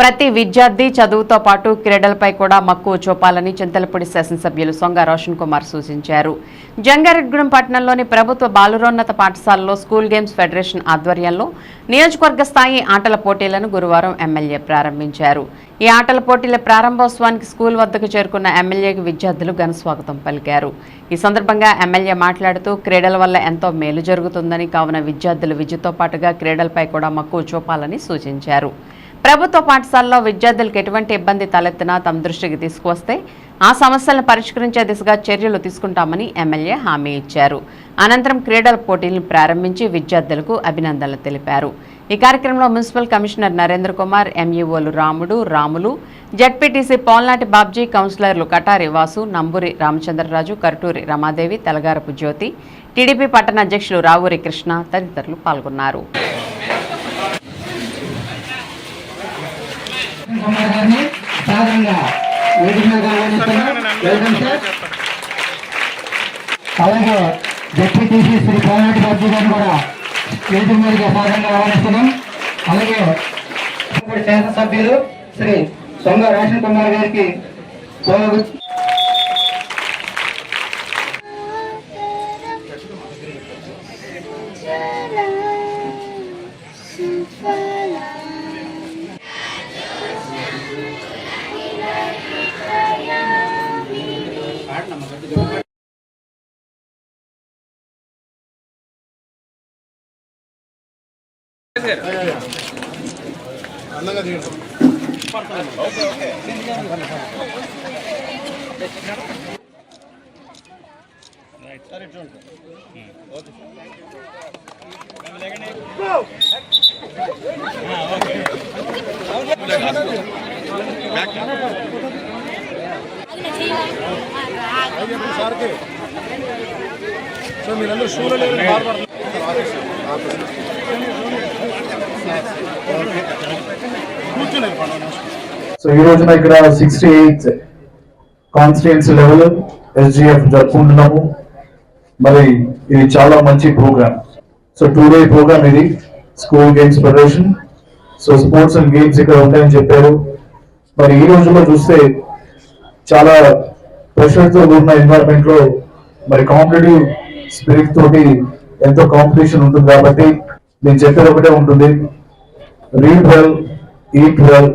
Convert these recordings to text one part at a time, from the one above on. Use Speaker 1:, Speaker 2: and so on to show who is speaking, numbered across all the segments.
Speaker 1: ప్రతి విద్యార్థి చదువుతో పాటు క్రీడలపై కూడా మక్కువ చూపాలని చింతలపూడి శాసనసభ్యులు సొంగ రోషన్ కుమార్ సూచించారు. జంగారెడ్గూడెం పట్టణంలోని ప్రభుత్వ బాలురోన్నత పాఠశాలలో స్కూల్ గేమ్స్ ఫెడరేషన్ ఆధ్వర్యంలో నియోజకవర్గ స్థాయి ఆటల పోటీలను గురువారం ఎమ్మెల్యే ప్రారంభించారు. ఈ ఆటల పోటీల ప్రారంభోత్సవానికి స్కూల్ వద్దకు చేరుకున్న ఎమ్మెల్యేకి విద్యార్థులు ఘన స్వాగతం పలికారు. ఈ సందర్భంగా ఎమ్మెల్యే మాట్లాడుతూ క్రీడల వల్ల ఎంతో మేలు జరుగుతుందని కావున విద్యార్థులు విద్యతో పాటుగా క్రీడలపై కూడా మక్కువ చూపాలని సూచించారు. ప్రభుత్వ పాఠశాలలో విద్యార్థులకు ఎటువంటి ఇబ్బంది తలెత్తినా తమ దృష్టికి తీసుకువస్తే ఆ సమస్యలను పరిష్కరించే దిశగా చర్యలు తీసుకుంటామని ఎమ్మెల్యే హామీ ఇచ్చారు. అనంతరం క్రీడల పోటీలను ప్రారంభించి విద్యార్థులకు అభినందనలు తెలిపారు. ఈ కార్యక్రమంలో మున్సిపల్ కమిషనర్ నరేంద్ర కుమార్ ఎంఈఓలు రాముడు రాములు జడ్పీటీసీ పోల్నాటి బాబ్జీ కౌన్సిలర్లు కటారి వాసు నంబూరి రామచంద్రరాజు కర్టూరి రమాదేవి తెలగారపు జ్యోతి టీడీపీ పట్టణ అధ్యక్షులు రావూరి కృష్ణ తదితరులు పాల్గొన్నారు.
Speaker 2: కుమార్ గారిని సాధారణంగా వేదిక మీద అలాగే జడ్పీటీసీ శ్రీ పోనాటి బాబు గారిని కూడా వేదిక మీదకి సాధారణంగా ఆహ్వానిస్తున్నాం. అలాగే శాసనసభ్యులు శ్రీ సొంగ రోషన్ కుమార్ గారికి గౌరవ
Speaker 3: సో మీరందరూ షూలో లేరు బాధపడుతున్నారు.
Speaker 4: సో ఈ రోజున ఇక్కడ sixty eighth constituency level SGF జరుపుకుంటున్నాము. మరి ఇది చాలా మంచి programme so today programme ఇది school games federation so sports and games ఇక్కడ ఉంటాయని చెప్పారు. మరి ఈ రోజుల్లో చూస్తే చాలా ప్రెషర్తో ఎన్వైరన్మెంట్లో లో మరి కాంపిటేటివ్ స్పిరిట్ తోటి ఎంతో కాంపిటీషన్ ఉంటుంది కాబట్టి నేను చెప్పేది ఒకటే ఉంటుంది. Read well eat well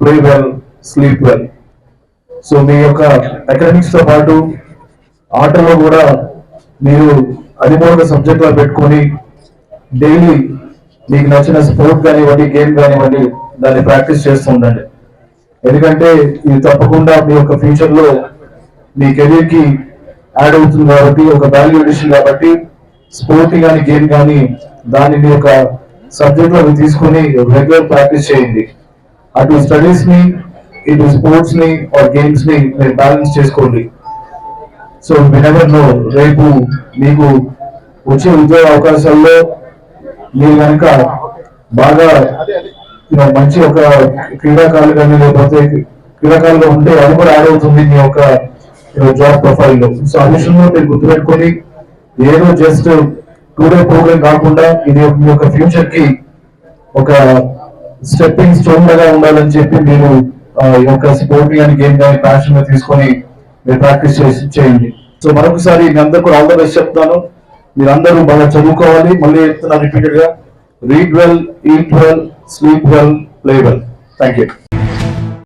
Speaker 4: play well sleep well so మీ యొక్క అకాడమిక్స్తో పాటు ఆటలో కూడా మీరు అది కూడా పెట్టుకొని డైలీ మీకు నచ్చిన స్పోర్ట్ కానివ్వండి గేమ్ కానివ్వండి దాన్ని ప్రాక్టీస్ చేస్తూ ఉండండి. ఎందుకంటే ఇది తప్పకుండా మీ యొక్క ఫ్యూచర్లో మీ కెరీర్కి యాడ్ అవుతుంది కాబట్టి ఒక వాల్యూ ఎడిషన్ కాబట్టి స్పోర్ట్ కానీ గేమ్ కానీ దానిని ఒక యొక్క సబ్జెక్ట్లో తీసుకొని రెగ్యులర్ ప్రాక్టీస్ చేయండి. అటు స్టడీస్ని ఇటు స్పోర్ట్స్ని ఆర్ గేమ్స్ని మీరు బ్యాలెన్స్ చేసుకోండి. సో వినెవర్ రేపు మీకు వచ్చే ఉద్యోగ అవకాశాల్లో మీరు కనుక బాగా మంచి ఒక క్రీడాకారులు కానీ లేకపోతే క్రీడాకారులు ఉంటే అది కూడా యాడ్ అవుతుంది మీ యొక్క జాబ్ ప్రొఫైల్లో సో ఆ విషయంలో మీరు గుర్తుపెట్టుకొని ఏదో జస్ట్ టూ డే ప్రోగ్రామ్ కాకుండా ఇది మీ యొక్క ఫ్యూచర్కి ఒక స్టెప్పింగ్ స్టోన్ లాగా ఉండాలని చెప్పి మీరు ఈ యొక్క స్పోర్టింగ్ అని గేమ్ కానీ ప్యాషన్గా తీసుకొని మీరు ప్రాక్టీస్ చేసి చేయండి. సో మరొకసారి మీ అందరు కూడా ఆల్ ద బెస్ట్ చెప్తాను. మీరు అందరూ బాగా చదువుకోవాలి. మళ్ళీ చెప్తున్నా రిపీటెడ్గా read well eat well sleep well play well thank you